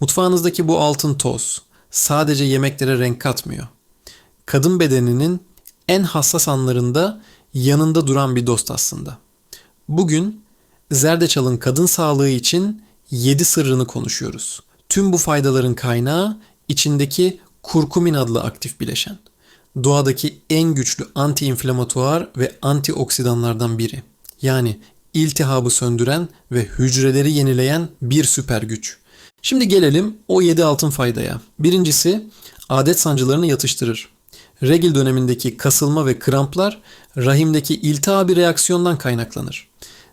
Mutfağınızdaki bu altın toz sadece yemeklere renk katmıyor. Kadın bedeninin en hassas anlarında yanında duran bir dost aslında. Bugün zerdeçalın kadın sağlığı için 7 sırrını konuşuyoruz. Tüm bu faydaların kaynağı içindeki kurkumin adlı aktif bileşen. Doğadaki en güçlü antiinflamatuar ve antioksidanlardan biri. Yani iltihabı söndüren ve hücreleri yenileyen bir süper güç. Şimdi gelelim o 7 altın faydaya. Birincisi adet sancılarını yatıştırır. Regil dönemindeki kasılma ve kramplar rahimdeki iltihabi reaksiyondan kaynaklanır.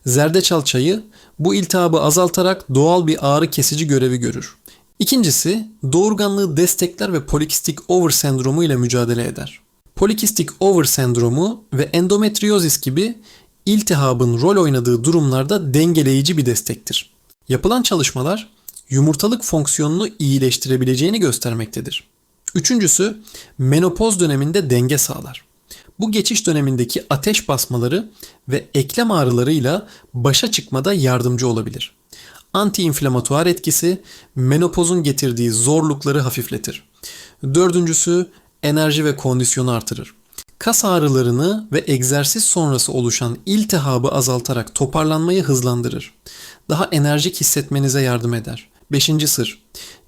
Zerdeçal çayı bu iltihabı azaltarak doğal bir ağrı kesici görevi görür. İkincisi doğurganlığı destekler ve polikistik over sendromu ile mücadele eder. Polikistik over sendromu ve endometriozis gibi iltihabın rol oynadığı durumlarda dengeleyici bir destektir. Yapılan çalışmalar yumurtalık fonksiyonunu iyileştirebileceğini göstermektedir. Üçüncüsü menopoz döneminde denge sağlar. Bu geçiş dönemindeki ateş basmaları ve eklem ağrılarıyla başa çıkmada yardımcı olabilir. Antiinflamatuar etkisi menopozun getirdiği zorlukları hafifletir. Dördüncüsü enerji ve kondisyonu artırır. Kas ağrılarını ve egzersiz sonrası oluşan iltihabı azaltarak toparlanmayı hızlandırır. Daha enerjik hissetmenize yardım eder. Beşinci sır.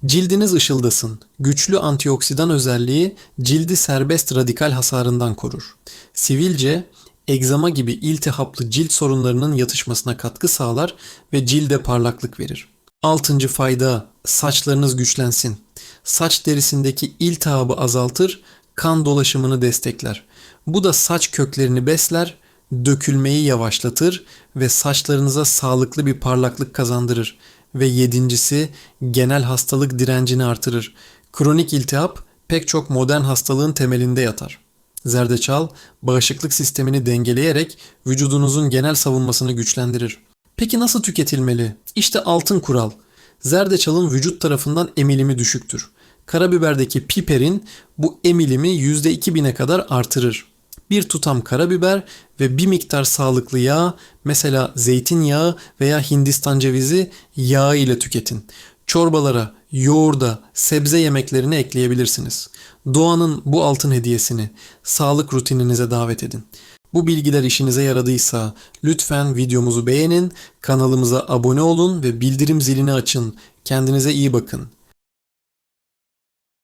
Cildiniz ışıldasın. Güçlü antioksidan özelliği cildi serbest radikal hasarından korur. Sivilce, egzama gibi iltihaplı cilt sorunlarının yatışmasına katkı sağlar ve cilde parlaklık verir. Altıncı fayda, saçlarınız güçlensin. Saç derisindeki iltihabı azaltır, kan dolaşımını destekler. Bu da saç köklerini besler, dökülmeyi yavaşlatır ve saçlarınıza sağlıklı bir parlaklık kazandırır. Ve yedincisi genel hastalık direncini artırır. Kronik iltihap pek çok modern hastalığın temelinde yatar. Zerdeçal bağışıklık sistemini dengeleyerek vücudunuzun genel savunmasını güçlendirir. Peki nasıl tüketilmeli? İşte altın kural. Zerdeçalın vücut tarafından emilimi düşüktür. Karabiberdeki piperin bu emilimi %2000'e kadar artırır. Bir tutam karabiber ve bir miktar sağlıklı yağ, mesela zeytinyağı veya Hindistan cevizi yağı ile tüketin. Çorbalara, yoğurda, sebze yemeklerine ekleyebilirsiniz. Doğanın bu altın hediyesini sağlık rutininize davet edin. Bu bilgiler işinize yaradıysa lütfen videomuzu beğenin, kanalımıza abone olun ve bildirim zilini açın. Kendinize iyi bakın.